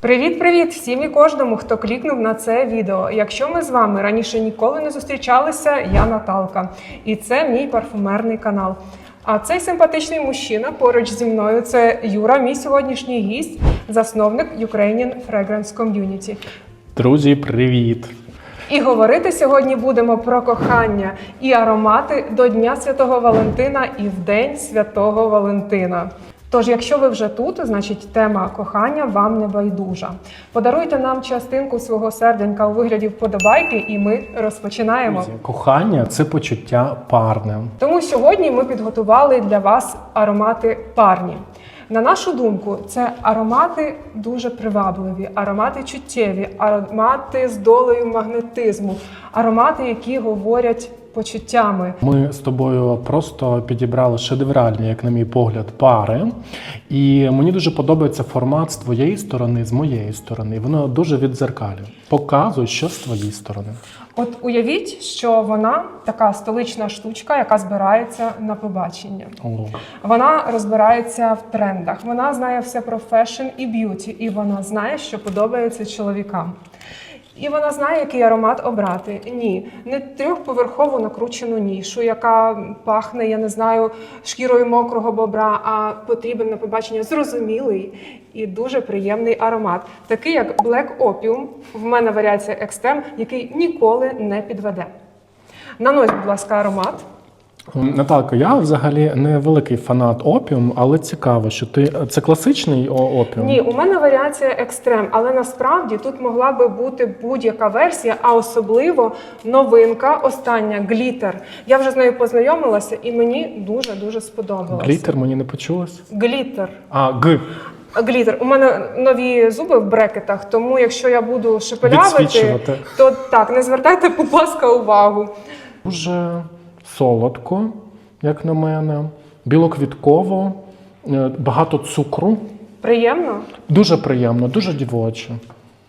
Привіт-привіт всім і кожному, хто клікнув на це відео. Якщо ми з вами раніше ніколи не зустрічалися, я Наталка, і це мій парфумерний канал. А цей симпатичний мужчина поруч зі мною це Юра, мій сьогоднішній гість, засновник Ukrainian Fragrance Community. Друзі, привіт! І говорити сьогодні будемо про кохання і аромати до Дня Святого Валентина і в День Святого Валентина. Тож, якщо ви вже тут, значить тема кохання вам не байдужа. Подаруйте нам частинку свого серденька у вигляді вподобайки, і ми розпочинаємо. Кохання це почуття парне. Тому сьогодні ми підготували для вас аромати парні. На нашу думку, це аромати дуже привабливі, аромати чуттєві, аромати з долею магнетизму, аромати, які говорять почуттями. Ми з тобою просто підібрали шедевральні, як на мій погляд, пари. І мені дуже подобається формат з твоєї сторони, з моєї сторони. Воно дуже відзеркалює. Показує, що з твоєї сторони. От уявіть, що вона така столична штучка, яка збирається на побачення. О. Вона розбирається в трендах. Вона знає все про фешн і б'юті, і вона знає, що подобається чоловікам. І вона знає, який аромат обрати. Ні, не трьохповерхову накручену нішу, яка пахне, я не знаю, шкірою мокрого бобра, а потрібен на побачення зрозумілий і дуже приємний аромат, такий як Black Opium, в мене варіація Екстем, який ніколи не підведе. Нанось, будь ласка, аромат. Наталко, я взагалі не великий фанат опіум, але цікаво, що ти це класичний опіум. Ні, у мене варіація екстрем, але насправді тут могла би бути будь-яка версія, а особливо новинка, остання глітер. Я вже з нею познайомилася, і мені дуже дуже сподобалося. Глітер мені не почулось. Глітер. А, г. Глітер. У мене нові зуби в брекетах, тому якщо я буду шепелявити, то так, не звертайте, будь ласка, увагу. Дуже солодко, як на мене, білоквітково, е, багато цукру. Приємно? Дуже приємно, дуже дівоче.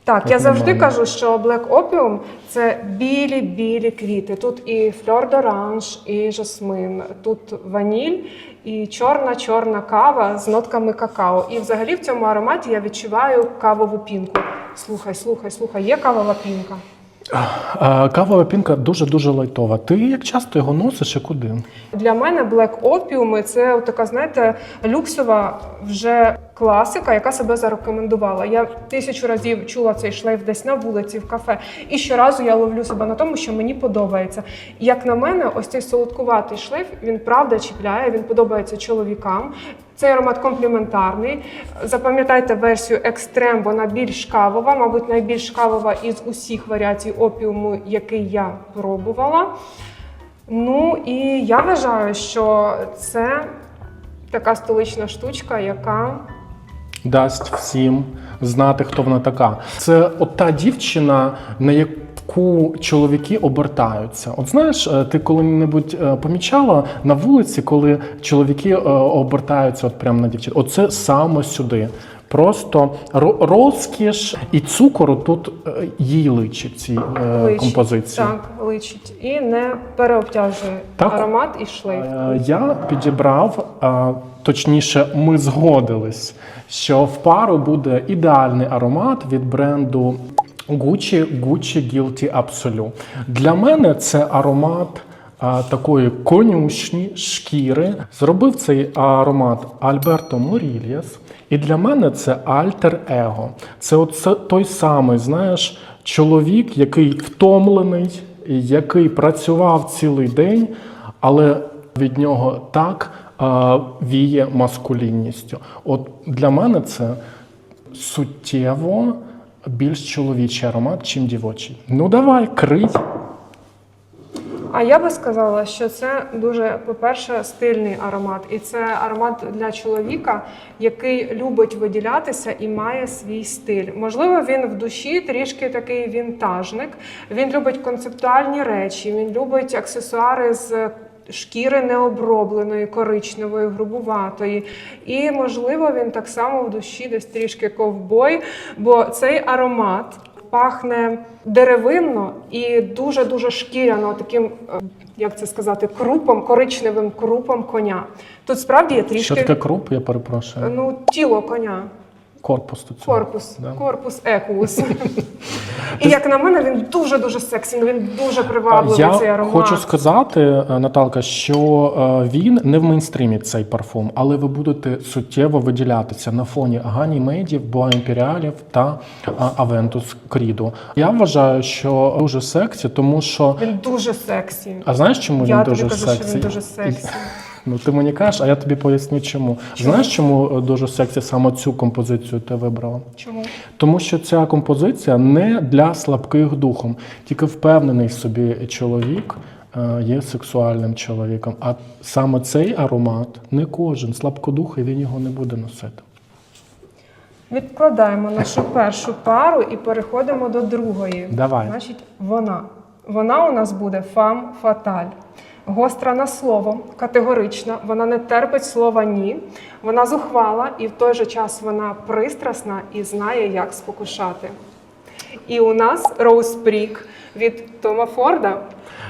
Так, я завжди кажу, що Black Opium – це білі-білі квіти. Тут і фльор доранж, і жасмин, тут ваніль, і чорна-чорна кава з нотками какао. І взагалі в цьому ароматі я відчуваю кавову пінку. Слухай, слухай, слухай, є кавова пінка. Кавова пінка дуже-дуже лайтова. Ти як часто його носиш і куди? Для мене Black Opium – це така, знаєте, люксова вже класика, яка себе зарекомендувала. Я тисячу разів чула цей шлейф десь на вулиці, в кафе, і щоразу я ловлю себе на тому, що мені подобається. Як на мене, ось цей солодкуватий шлейф він правда чіпляє, він подобається чоловікам. Цей аромат компліментарний. Запам'ятайте версію екстрем, вона більш кавова, мабуть, найбільш кавова із усіх варіацій опіуму, який я пробувала. Ну і я вважаю, що це така столична штучка, яка Дасть всім знати, хто вона така. Це от та дівчина, на яку чоловіки обертаються. От знаєш, е, ти коли-небудь е, помічала на вулиці, коли чоловіки е, обертаються от прямо на дівчат. Оце саме сюди. Просто ро- розкіш і цукору тут їй личить цій е, личить. композиції. Так, личить і не переобтяжує Так. аромат і шлейф. Я підібрав, точніше, ми згодились, що в пару буде ідеальний аромат від бренду Gucci Gucci Guilty Absolute. Для мене це аромат а, такої конюшні шкіри. Зробив цей аромат Альберто Морільєс. І для мене це альтер его. Це от той самий, знаєш, чоловік, який втомлений, який працював цілий день, але від нього так а, віє маскулінністю. От для мене це суттєво більш чоловічий аромат, чим дівочий. Ну давай, крий. А я би сказала, що це дуже, по-перше, стильний аромат, і це аромат для чоловіка, який любить виділятися і має свій стиль. Можливо, він в душі трішки такий вінтажник. Він любить концептуальні речі, він любить аксесуари з. Шкіри необробленої, коричневої, грубуватої. І, можливо, він так само в душі десь трішки ковбой, бо цей аромат пахне деревинно і дуже-дуже шкіряно, таким, е, як це сказати, крупом, коричневим крупом коня. Тут справді є Що таке круп, я перепрошую. ну, тіло коня. Корпус тут. цього. Корпус, Да. корпус екус. І як на мене, він дуже дуже сексі, ну, він дуже привабливий Я цей аромат. хочу сказати, е, Наталка, що е, він не в мейнстрімі цей парфум, але ви будете суттєво виділятися на фоні Гані Мейдів, Боа Імперіалів та Авентус Кріду. Я вважаю, що дуже сексі, тому що Він дуже сексі. а знаєш, чому Я він тобі дуже кажу, сексі? що він дуже сексі. Ну ти мені кажеш, а я тобі поясню, чому. Знаєш, чому е, дуже сексі саме цю композицію ти вибрала? Чому? Тому що ця композиція не для слабких духом, тільки впевнений собі чоловік е, є сексуальним чоловіком. А саме цей аромат не кожен слабкодухий він його не буде носити. Відкладаємо нашу першу пару і переходимо до другої. Давай. Значить, вона. Вона у нас буде фам фаталь. Гостра на слово, категорична, вона не терпить слова ні. Вона зухвала і в той же час вона пристрасна і знає, як спокушати. І у нас Роуз Прік від Тома Форда.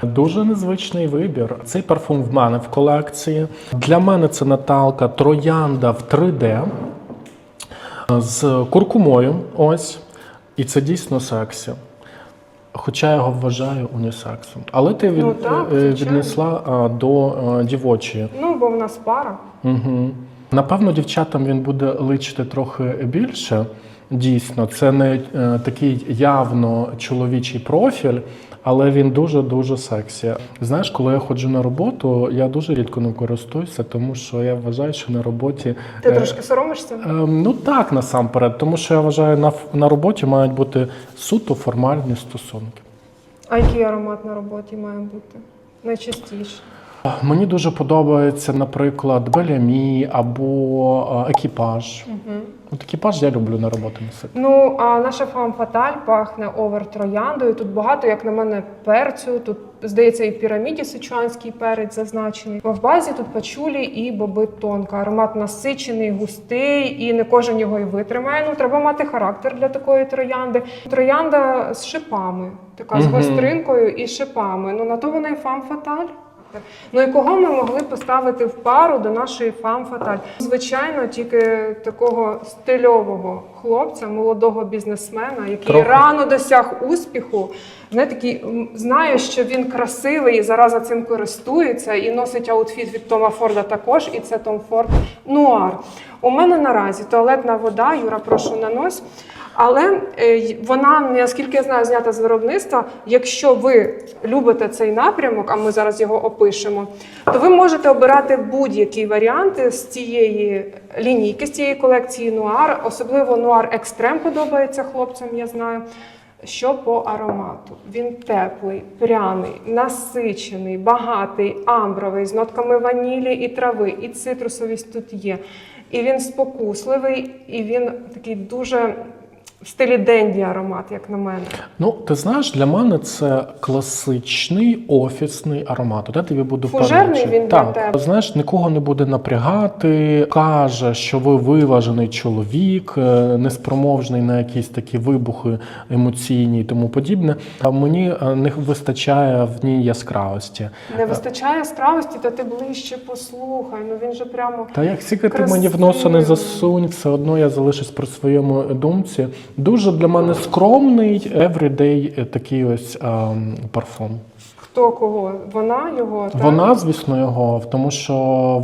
Дуже незвичний вибір. Цей парфум в мене в колекції. Для мене це Наталка Троянда в 3D з куркумою. Ось. І це дійсно сексі. Хоча я його вважаю унісексом. Але ти від, Ну, так, е, віднесла а, до а, дівочої. Ну, бо в нас пара. Угу. Напевно, дівчатам він буде личити трохи більше. Дійсно, це не е, такий явно чоловічий профіль, але він дуже-дуже сексі. Знаєш, коли я ходжу на роботу, я дуже рідко ним користуюся, тому що я вважаю, що на роботі. Ти е, трошки соромишся? е, ну так, насамперед, тому що я вважаю, на, на роботі мають бути суто формальні стосунки. А який аромат на роботі має бути? Найчастіше. Мені дуже подобається, наприклад, Белямі або е, екіпаж. От екіпаж я люблю на роботу носити. Ну, а наша фам фаталь пахне овер трояндою. Тут багато, як на мене, перцю. Тут, здається, і в піраміді сичуанський перець зазначений. В базі тут пачулі і боби тонка. Аромат насичений, густий, і не кожен його і витримає. Ну, треба мати характер для такої троянди. Троянда з шипами, така з гостринкою і шипами. Ну, на то вона і фам фаталь. Ну і кого ми могли поставити в пару до нашої фам фаталь? Звичайно, тільки такого стильового хлопця, молодого бізнесмена, який Трохи. рано досяг успіху. Знаєте, такий знає, що він красивий і зараза цим користується, і носить аутфіт від Тома Форда також, і це Том Форд Нуар. У мене наразі туалетна вода, Юра, прошу нанось. Але е, вона, наскільки я знаю, знята з виробництва. Якщо ви любите цей напрямок, а ми зараз його опишемо, то ви можете обирати будь-які варіанти з цієї лінійки, з цієї колекції Нуар. Особливо Нуар Екстрем подобається хлопцям, я знаю. Що по аромату? Він теплий, пряний, насичений, багатий, амбровий, з нотками ванілі і трави, і цитрусовість тут є. І він спокусливий, і він такий дуже в стилі денді аромат, як на мене. Ну, ти знаєш, для мене це класичний офісний аромат. Я тобі буду Фужерний він для так. тебе? Знаєш, нікого не буде напрягати, каже, що ви виважений чоловік, е, неспроможний на якісь такі вибухи емоційні і тому подібне. А мені е, не вистачає в ній яскравості. Не вистачає яскравості, то ти ближче послухай. Ну він же прямо Та як тільки ти мені в носа не засунь, все одно я залишусь при своєму думці. Дуже для мене скромний, everyday е, такий ось ем, парфум. хто кого? Вона його так? Вона, звісно, його, тому що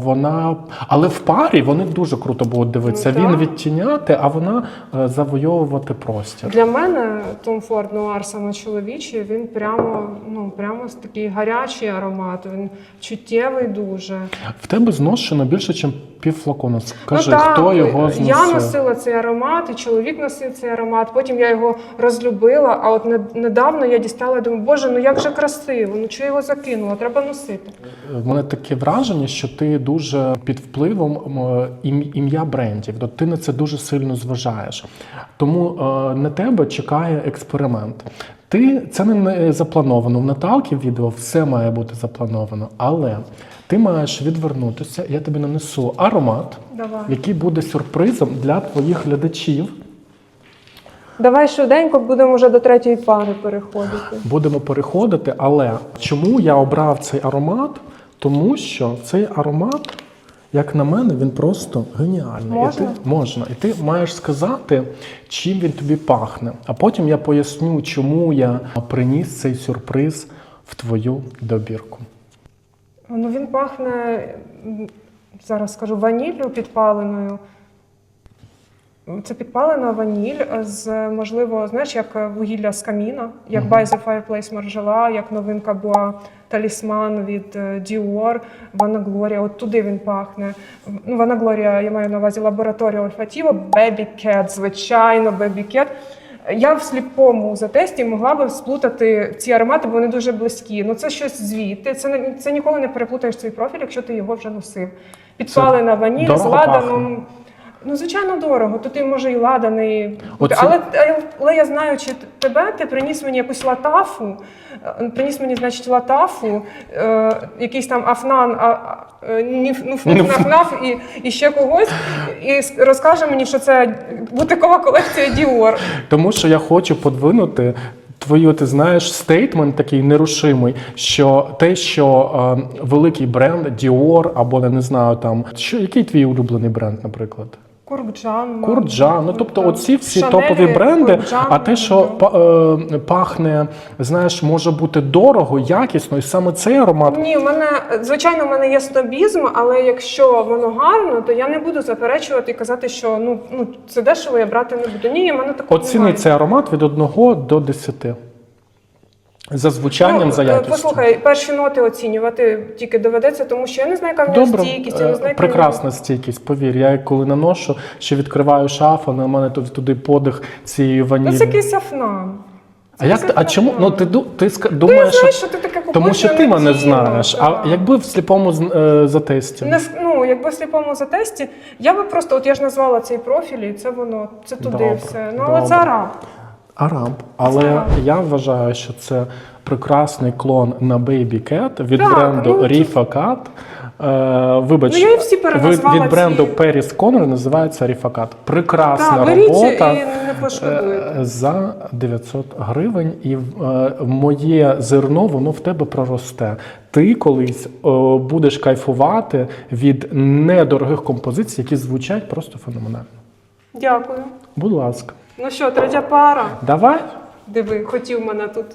вона. Але в парі вони дуже круто будуть дивитися. Ну, Він відтіняти, а вона е, завойовувати простір. Для мене Том Форд Нуар саме чоловічий, він прямо, ну прямо такий гарячий аромат. Він чуттєвий дуже. В тебе зношено більше, ніж пів флакона. Скажи, ну, хто його зносив? Я носила цей аромат, і чоловік носив цей аромат. Потім я його розлюбила. А от недавно я дістала думаю, боже, ну як же красиво, ну чого його закинула? Треба носити. В мене таке враження, що ти дуже під впливом ім'я брендів. Тобто ти на це дуже сильно зважаєш. Тому е, на тебе чекає експеримент. Ти це не- не заплановано. В Наталки відео все має бути заплановано, але ти маєш відвернутися. Я тобі нанесу аромат, Давай. який буде сюрпризом для твоїх глядачів. Давай швиденько будемо вже до третьої пари переходити. Будемо переходити, але чому я обрав цей аромат? Тому що цей аромат Як на мене, він просто геніальний. Можна? І ти, можна. І ти маєш сказати, чим він тобі пахне. А потім я поясню, чому я приніс цей сюрприз в твою добірку. Ну він пахне, зараз скажу, ваніллю підпаленою. Це підпалена ваніль з, можливо, знаєш, як вугілля з каміна, як Мгм. By the Fireplace Маржела, як новинка була талісман від е, Dior, Ванаглорія. От туди він пахне. Ну, Ванаглорія, я маю на увазі лабораторія Ольфатіво, Baby Cat, звичайно, Baby Cat. Я в сліпому затесті могла би сплутати ці аромати, бо вони дуже близькі. Ну це щось звідти. Це не це ніколи не переплутаєш свій профіль, якщо ти його вже носив. Підпалена ваніль з ладаном. Ну, звичайно, дорого. Тут і може і ладаний. Оці- Але, але я знаю, чи тебе ти приніс мені якусь латафу, е, приніс мені, значить, латафу, е, якийсь там афнан, а, е, ніф, ну, нафнаф і, і ще когось, і розкаже мені, що це бутикова колекція Діор. Тому що я хочу подвинути. Твою, ти знаєш, стейтмент такий нерушимий, що те, що е, великий бренд Dior або не знаю там, що який твій улюблений бренд, наприклад? Курджан. Курджан, ну тобто там, оці всі Шанель, топові бренди. Курджан, а те, що е, пахне, знаєш, може бути дорого, якісно, і саме цей аромат. Ні, в мене звичайно в мене є снобізм, але якщо воно гарно, то я не буду заперечувати і казати, що ну ну це дешево, я брати не буду. Ні, в мене такого Оціни немає. цей аромат від 1 до 10. За звучанням, за е, якістю. Послухай, перші ноти оцінювати тільки доведеться, тому що я не знаю, яка в нього Добре, стійкість, я не е, знаю, яка прекрасна стійкість, повір. Я коли наношу, ще відкриваю шафу, на мене тут туди подих цієї Ну, ванілі. це якийсь афнан. а як ти- а чому? Ну ти ти думаєш, знаєш, що... що ти таке тому що ти мене знаєш. А якби в сліпому е, затесті? Не, ну, якби в сліпому затесті, я би просто, от я ж назвала цей профіль, і це воно, це туди Добре, все. Ну, але це араб. Араб. Але я вважаю, що це прекрасний клон на Baby Cat від Так, бренду ну, Rifa Cat. Е, вибач, Ну, я і всі від, переназвала від бренду ці. Paris Conner називається Rifa Cat. Прекрасна Так, беріть робота. і не пошкодуєте. Е, За 900 гривень, і е, моє зерно воно в тебе проросте. Ти колись е, будеш кайфувати від недорогих композицій, які звучать просто феноменально. Дякую. Будь ласка, Ну що, третя пара. давай. Диви, хотів мене тут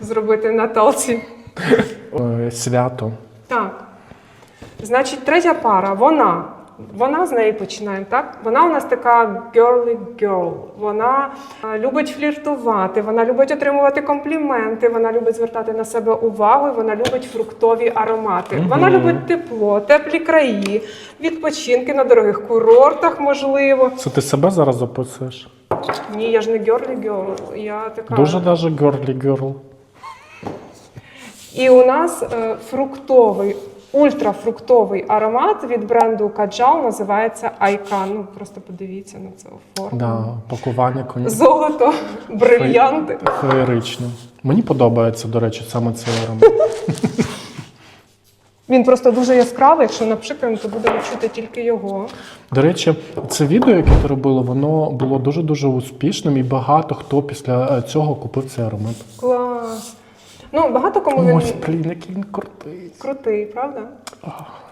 зробити на талці. Е, Свято. Так. Значить, третя пара, вона. Вона з неї починаємо, так? Вона у нас така girly girl. Вона е, любить фліртувати, вона любить отримувати компліменти, вона любить звертати на себе увагу, вона любить фруктові аромати. Вона любить тепло, теплі краї, відпочинки на дорогих курортах, можливо. Це ти себе зараз описуєш? Ні, я ж не girly girl, я така. Дуже даже girly girl. І у нас е, фруктовий, ультрафруктовий аромат від бренду Каджал називається Айкан. Ну просто подивіться на це оформлення. Да, пакування коні. Золото, брильянти. Феєрично. Мені подобається, до речі, саме цей аромат. Він просто дуже яскравий. Якщо напшикаємо, то будемо чути тільки його. До речі, це відео, яке ти робила, воно було дуже дуже успішним, і багато хто після е, цього купив цей аромат. Клас. Ну, багато кому він Ось, блін, який він крутий. крутий, правда?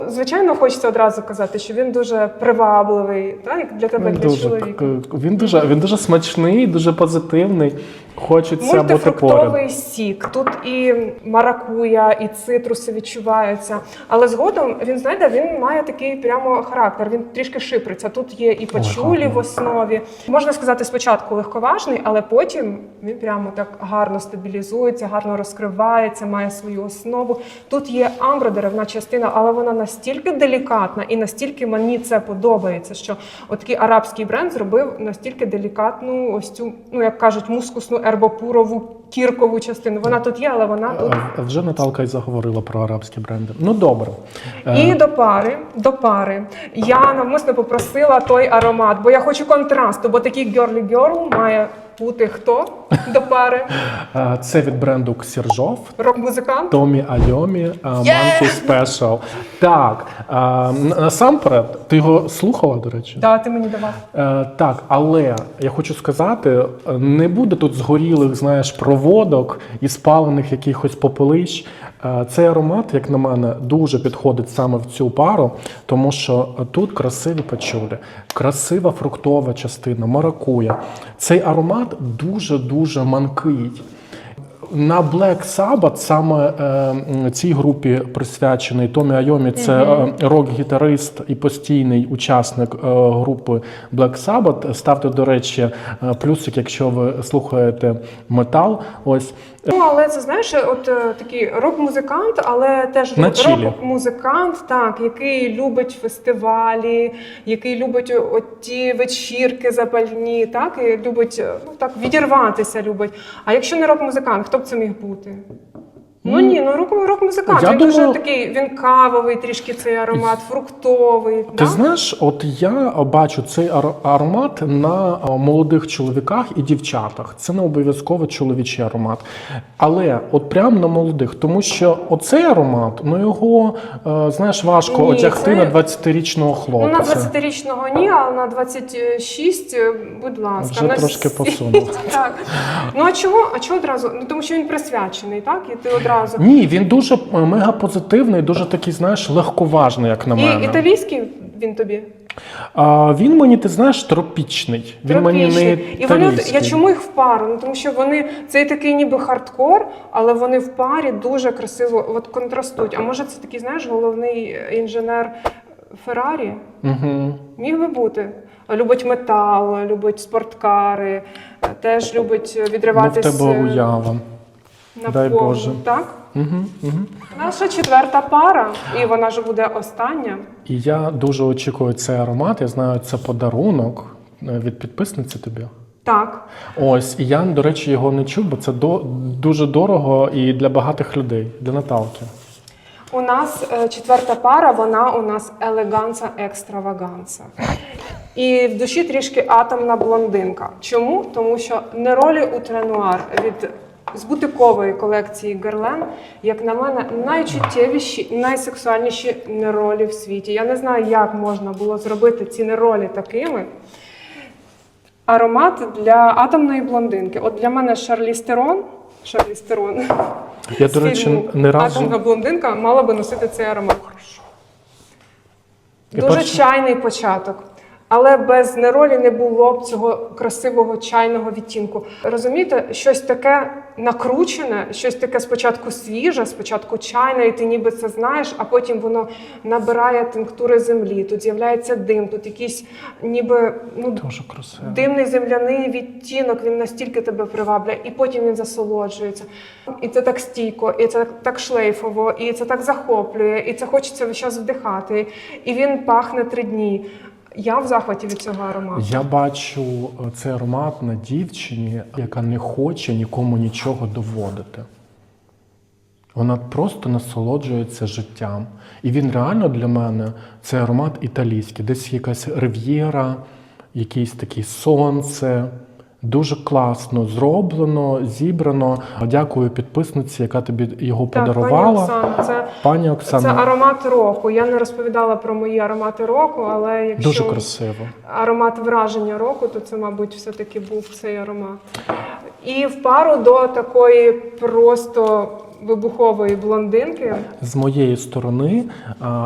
Звичайно, хочеться одразу казати, що він дуже привабливий, так, як для тебе, Він для дуже, чоловіка. к- він дуже, він дуже смачний, дуже позитивний. Хочеться бути поряд. Мультифруктовий сік. Тут і маракуя, і цитруси відчуваються. Але згодом він знаєте, він має такий прямо характер. Він трішки шиприться. Тут є і пачулі в основі. Можна сказати, спочатку легковажний, але потім він прямо так гарно стабілізується, гарно розкривається, має свою основу. Тут є амбра, деревна частина, але вона настільки делікатна і настільки мені це подобається, що отакий арабський бренд зробив настільки делікатну ось цю, ну як кажуть, мускусну ербопурову кіркову частину. Вона тут є, але вона тут. Вже Наталка й заговорила про арабські бренди. Ну добре. Е, І до пари, до пари я навмисно попросила той аромат, бо я хочу контрасту, бо такий girly girl має бути хто? До пари? Це від бренду Ксержов. Рок-музикант? Томі Айомі Манкі Спешл. Так, насамперед, ти його слухала, до речі? Да, ти мені давав. Е, так, але я хочу сказати, не буде тут згорілих, знаєш, проводок і спалених якихось попелищ. Е, Цей аромат, як на мене, дуже підходить саме в цю пару, тому що тут красиві пачулі, красива фруктова частина, маракуя. Цей аромат дуже-дуже манкий. На Black Sabbath саме е, цій групі присвячений Томі Айомі. Це е, рок-гітарист і постійний учасник е, групи Black Sabbath. Ставте, до речі, е, плюсик, якщо ви слухаєте метал. Ось Ну, але це знаєш, от е, такий рок-музикант, але теж рок-музикант, так, який любить фестивалі, який любить от ті вечірки запальні, так, і любить е, ну так відірватися, любить. А якщо не рок-музикант, хто б це міг бути? Ну ні, ну рок- рок-музикант. Я він думаю- дуже такий, він кавовий, трішки цей аромат, фруктовий. Ти да? знаєш, от я бачу цей аромат на молодих чоловіках і дівчатах. Це не обов'язково чоловічий аромат. Але от прям на молодих, тому що оцей аромат, ну його е, знаєш, важко Ні, одягти це- на 20-річного хлопця. Ну, на 20-річного ні, а на 26, е, будь ласка. Вже на трошки посунув. Так. Ну а чого? А чого одразу? Ну тому що він присвячений, так? І ти одразу. Ні, він дуже е, мегапозитивний, дуже такий, знаєш, легковажний, як на мене. І італійський він тобі? А він мені, ти знаєш, тропічний. Він мені не І вони, от- я італійський. чому їх в пару? Ну тому що вони цей такий ніби хардкор, але вони в парі дуже красиво от контрастують. А може це такий, знаєш, головний інженер Феррарі? Угу. Міг би бути. Любить метал, любить спорткари, теж любить Ну, в відриватися тебе уява. На дай повну, Боже. Так? Угу, угу. Наша четверта пара, і вона ж буде остання. І я дуже очікую цей аромат. Я знаю, це подарунок е, від підписниці тобі. Так. Ось, і я, до речі, його не чув, бо це до, дуже дорого і для багатих людей, для Наталки. У нас е, четверта пара, вона у нас елеганса екстраваганса. І в душі трішки атомна блондинка. Чому? Тому що неролі у тренуар від з бутикової колекції Герлен, як на мене, найчуттєвіші, найсексуальніші неролі в світі. Я не знаю, як можна було зробити ці неролі такими. Аромат для атомної блондинки. От для мене Шарліз Терон. Шарліз Терон. Я, до речі, не разу. Атомна блондинка мала би носити цей аромат. Я Дуже чайний початок. Але без неролі не було б цього красивого чайного відтінку. Розумієте, щось таке накручене, щось таке спочатку свіже, спочатку чайне, і ти ніби це знаєш, а потім воно набирає тинктури землі. Тут з'являється дим, тут якийсь ніби ну, Дуже красиво. Димний земляний відтінок, він настільки тебе приваблює, і потім він засолоджується. І це так стійко, і це так шлейфово, і це так захоплює, і це хочеться весь час вдихати. І він пахне три дні. Я в захваті від цього аромату. Я бачу е, цей аромат на дівчині, яка не хоче нікому нічого доводити. Вона просто насолоджується життям. І він реально для мене цей аромат італійський, десь якась рив'єра, якийсь таке сонце. Дуже класно зроблено, зібрано. Дякую підписниці, яка тобі його Так, подарувала. пані Оксан, це, Пані Оксана, це аромат року. Я не розповідала про мої аромати року, але якщо дуже красиво. аромат враження року, то це, мабуть, все-таки був цей аромат. І в пару до такої просто вибухової блондинки. З моєї сторони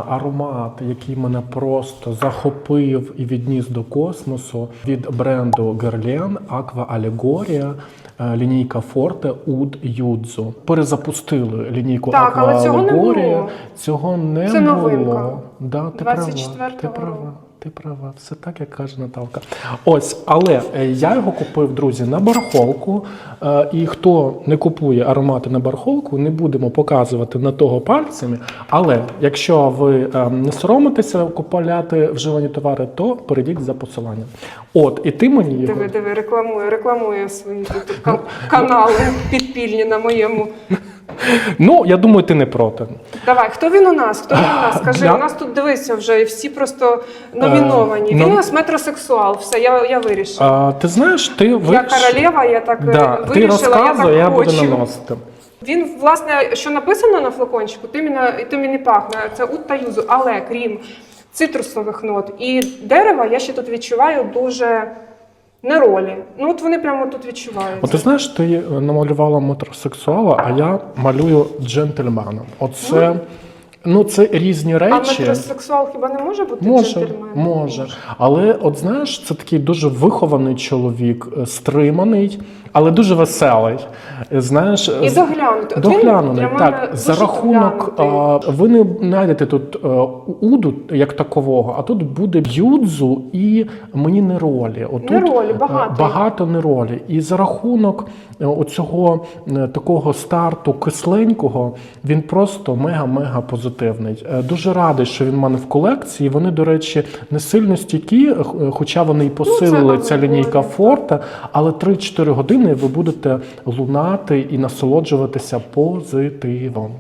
аромат, який мене просто захопив і відніс до космосу від бренду Guerlain Aqua Allegoria. е, Лінійка Forte Oud Yuzu. Перезапустили лінійку Так, Aqua але цього не Allegoria. було. Це не Це було. новинка. Да, ти права, ти права. Ти права, все так, як каже Наталка. Ось, але е, я його купив, друзі, на барахолку. Е, І хто не купує аромати на барахолку, не будемо показувати на того пальцями. Але якщо ви е, не соромитеся купувати вживані товари, то перейдіть за посиланням. От, і ти мені його. Диви, диви, рекламує, рекламує свої канали підпільні на моєму Ну, я думаю, ти не проти. Давай, хто він у нас? Хто він у нас? Скажи, Для- у нас тут дивися вже, і всі просто номіновані. Е, Він ну- у нас метросексуал. Все, я, я вирішила. А, ти знаєш, ти Я виріш- королева, я так е, Да, ти вирішила, я розказуй, так я хочу. буду наносити. Він, власне, що написано на флакончику, тим і, на, тим і не пахне. Це ут та юзу, але крім цитрусових нот і дерева, я ще тут відчуваю дуже неролі. Ну от вони прямо тут відчувають. От ти знаєш, ти намалювала метросексуала, а я малюю джентльмена. Оце, ну, це різні речі. а метросексуал хіба не може бути Може, джентльменом? може. Але от знаєш, це такий дуже вихований чоловік, е, стриманий, але дуже веселий. Е, Знаєш, І доглянути. Він для мене Так, за дуже рахунок доглянутий. а, ви не знайдете тут е, уду як такового, а тут буде юдзу і мені не ролі. Отут Неролі, е, багато. багато неролі. І за рахунок е, оцього е, такого старту кисленького він просто мега-мега позитивний. Е, Дуже радий, що він в мене в колекції. Вони, до речі, не сильно стійкі, е, е, хоча вони і посилили ну, ця лінійка Форта, але 3-4 години ви будете лунати і насолоджуватися позитивом.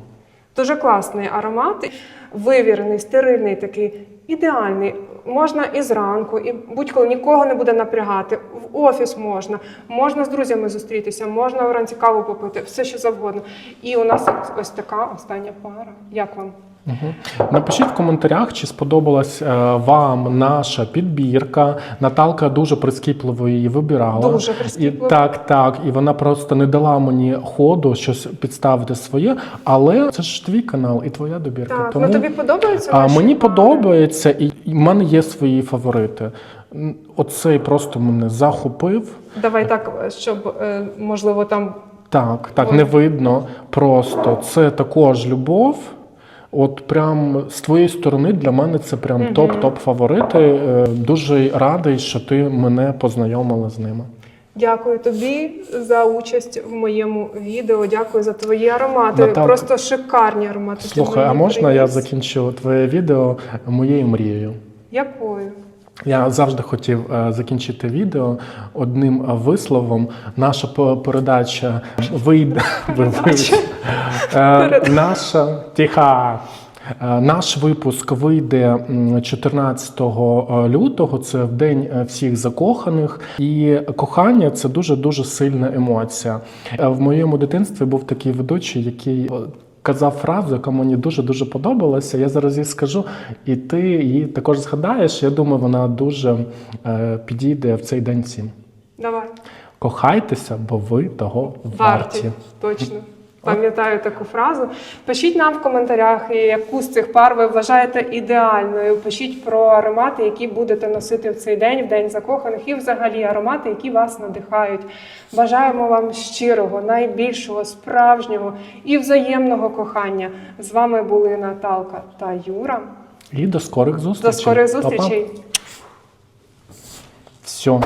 Дуже класний аромат, вивірений, стерильний, такий ідеальний. Можна і зранку, і будь-коли нікого не буде напрягати. В офіс можна, можна з друзями зустрітися, можна вранці каву попити, все що завгодно. І у нас ось така остання пара. Як вам? Мгм. Напишіть в коментарях, чи сподобалась е, вам наша підбірка. Наталка дуже прискіпливо її вибирала. Дуже І, так, так. І вона просто не дала мені ходу щось підставити своє. Але це ж твій канал і твоя добірка. Так, Тому ну тобі подобається? а, мені подобається, і в мене є свої фаворити. Оцей просто мене захопив. Давай так, щоб е, можливо там Так, так, не видно. Просто це також любов. От прям з твоєї сторони для мене це прям топ-топ фаворити. Е, Дуже радий, що ти мене познайомила з ними. Дякую тобі за участь в моєму відео. Дякую за твої аромати. Наталка, Просто шикарні аромати. Слухай, а можна я закінчу твоє відео моєю мрією? Якою? Я завжди хотів е, закінчити відео одним висловом. Наша передача вийде. Е, Наша тиха. Е, Наш випуск вийде 14 лютого. Це в день е, всіх закоханих. І кохання це дуже дуже сильна емоція. Е, В моєму дитинстві був такий ведучий, який е, казав фразу, яка мені дуже дуже подобалася. Я зараз її скажу, і ти її також згадаєш. Я думаю, вона дуже е, підійде в цей день всім. Давай. Кохайтеся, бо ви того варті. Варті. Точно. Пам'ятаю таку фразу. Пишіть нам в коментарях, яку з цих пар ви вважаєте ідеальною. Пишіть про аромати, які будете носити в цей день, в день закоханих, і взагалі аромати, які вас надихають. Бажаємо вам щирого, найбільшого, справжнього і взаємного кохання. З вами були Наталка та Юра. І до скорих зустрічей. До скорих Па-па. зустрічей! Все.